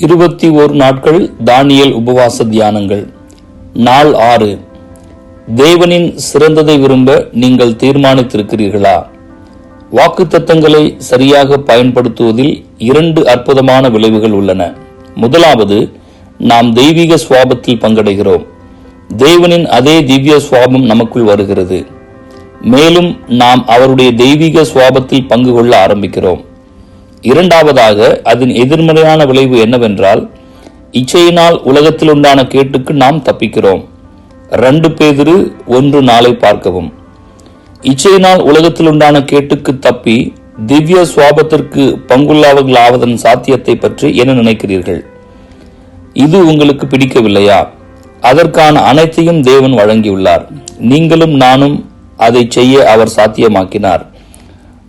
இருபத்தி ஓரு நாட்கள் தானியல் உபவாச தியானங்கள். நாள் ஆறு. தேவனின் சிறந்ததை விரும்ப நீங்கள் தீர்மானித்திருக்கிறீர்களா? வாக்குத்தத்தங்களை சரியாக பயன்படுத்துவதில் இரண்டு அற்புதமான விளைவுகள் உள்ளன. முதலாவது நாம் தெய்வீக சுவாபத்தில் பங்கடைகிறோம். தேவனின் அதே திவ்ய சுவாபம் நமக்குள் வருகிறது. மேலும் நாம் அவருடைய தெய்வீக சுவாபத்தில் பங்கு கொள்ள ஆரம்பிக்கிறோம். இரண்டாவதாக அதன் எதிர்மறையான விளைவு என்னவென்றால் இச்சையினால் உலகத்தில் உண்டான கேட்டுக்கு நாம் தப்பிக்கிறோம். ரெண்டு பேதிரு ஒன்று நாளை பார்க்கவும். இச்சையினால் உலகத்தில் உண்டான கேட்டுக்கு தப்பி திவ்ய சுவாபத்திற்கு பங்குள்ளவர்கள் ஆவதன் சாத்தியத்தை பற்றி என்ன நினைக்கிறீர்கள்? இது உங்களுக்கு பிடிக்கவில்லையா? அதற்கான அனைத்தையும் தேவன் வழங்கியுள்ளார். நீங்களும் நானும் அதை செய்ய அவர் சாத்தியமாக்கினார்.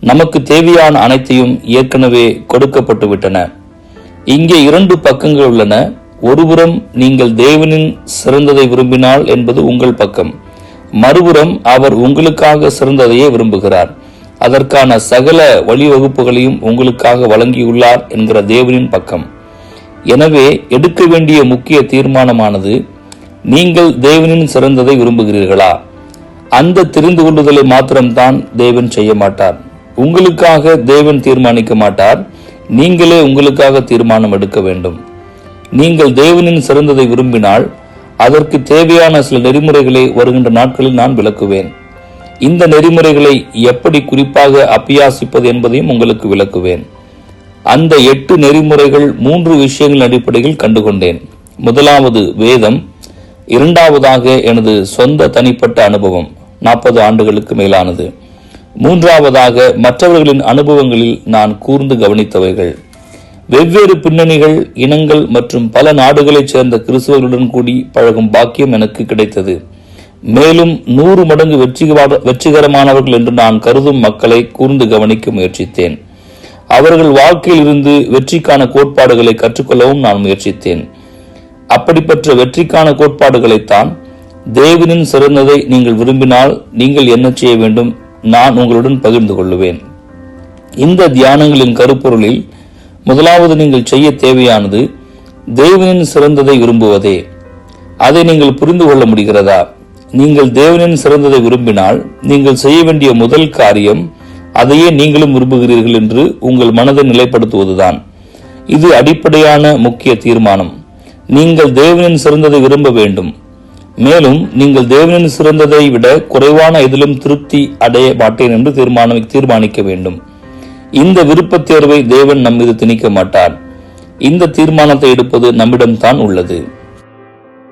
நமக்கு தேவையான அனைத்தையும் ஏற்கனவே கொடுக்கப்பட்டு விட்டன இங்கே இரண்டு பக்கங்கள் உள்ளன. ஒருபுறம் நீங்கள் தேவனின் சிறந்ததை விரும்பினால் என்பது உங்கள் பக்கம். மறுபுறம் அவர் உங்களுக்காக சிறந்ததையே விரும்புகிறார். அதற்கான சகல வழிவகுப்புகளையும் உங்களுக்காக வழங்கியுள்ளார் என்கிற தேவனின் பக்கம். எனவே எடுக்க வேண்டிய முக்கிய தீர்மானமானது நீங்கள் தேவனின் சிறந்ததை விரும்புகிறீர்களா? அந்த தெரிந்து கொள்ளுதலை மாத்திரம்தான் தேவன் செய்ய மாட்டார். உங்களுக்காக தேவன் தீர்மானிக்க மாட்டார். நீங்களே உங்களுக்காக தீர்மானம் எடுக்க வேண்டும். நீங்கள் தேவனின் சிறந்ததை விரும்பினால் அதற்கு தேவையான சில நெறிமுறைகளை வருகின்ற நாட்களில் நான் விளக்குவேன். இந்த நெறிமுறைகளை எப்படி குறிப்பாக அபியாசிப்பது என்பதையும் உங்களுக்கு விளக்குவேன். அந்த எட்டு நெறிமுறைகள் மூன்று விஷயங்கள் அடிப்படையில் கண்டுகொண்டேன். முதலாவது வேதம் இரண்டாவதாக எனது சொந்த தனிப்பட்ட அனுபவம் நாற்பது ஆண்டுகளுக்கு மேலானது. மூன்றாவதாக மற்றவர்களின் அனுபவங்களில் நான் கூர்ந்து கவனித்தவைகள். வெவ்வேறு பின்னணிகள் இனங்கள் மற்றும் பல நாடுகளைச் சேர்ந்த கிறிஸ்தவர்களுடன் கூடி பழகும் பாக்கியம் எனக்கு கிடைத்தது. மேலும் நூறு மடங்கு வெற்றிகரமானவர்கள் என்று நான் கருதும் மக்களை கூர்ந்து கவனிக்க முயற்சித்தேன். அவர்கள் வாழ்க்கையில் இருந்து வெற்றிக்கான கோட்பாடுகளை கற்றுக்கொள்ளவும் நான் முயற்சித்தேன். அப்படிப்பட்ட வெற்றிக்கான கோட்பாடுகளைத்தான் தேவனின் சிறந்ததை நீங்கள் விரும்பினால் நீங்கள் என்ன செய்ய வேண்டும்? நான் உங்களுடன் பகிர்ந்து கொள்ளுவேன். இந்த தியானங்களின் கருப்பொருளில் முதலாவது நீங்கள் செய்ய தேவையானது தேவனின் சிறந்ததை விரும்புவதே. அதை நீங்கள் புரிந்து கொள்ள முடிகிறதா? நீங்கள் தேவனின் சிறந்ததை விரும்பினால் நீங்கள் செய்ய வேண்டிய முதல் காரியம் அதையே நீங்களும் விரும்புகிறீர்கள் என்று உங்கள் மனதை நிலைப்படுத்துவதுதான். இது அடிப்படையான முக்கிய தீர்மானம். நீங்கள் தேவனின் சிறந்ததை விரும்ப வேண்டும். மேலும் நீங்கள் தேவனின் சிறந்ததை விட குறைவான எதிலும் திருப்தி அடைய மாட்டேன் என்று தீர்மானம் தீர்மானிக்க வேண்டும். இந்த விருப்பத் தேர்வை தேவன் நம்மீது திணிக்க மாட்டார். இந்த தீர்மானத்தை எடுப்பது நம்மிடம்தான் உள்ளது.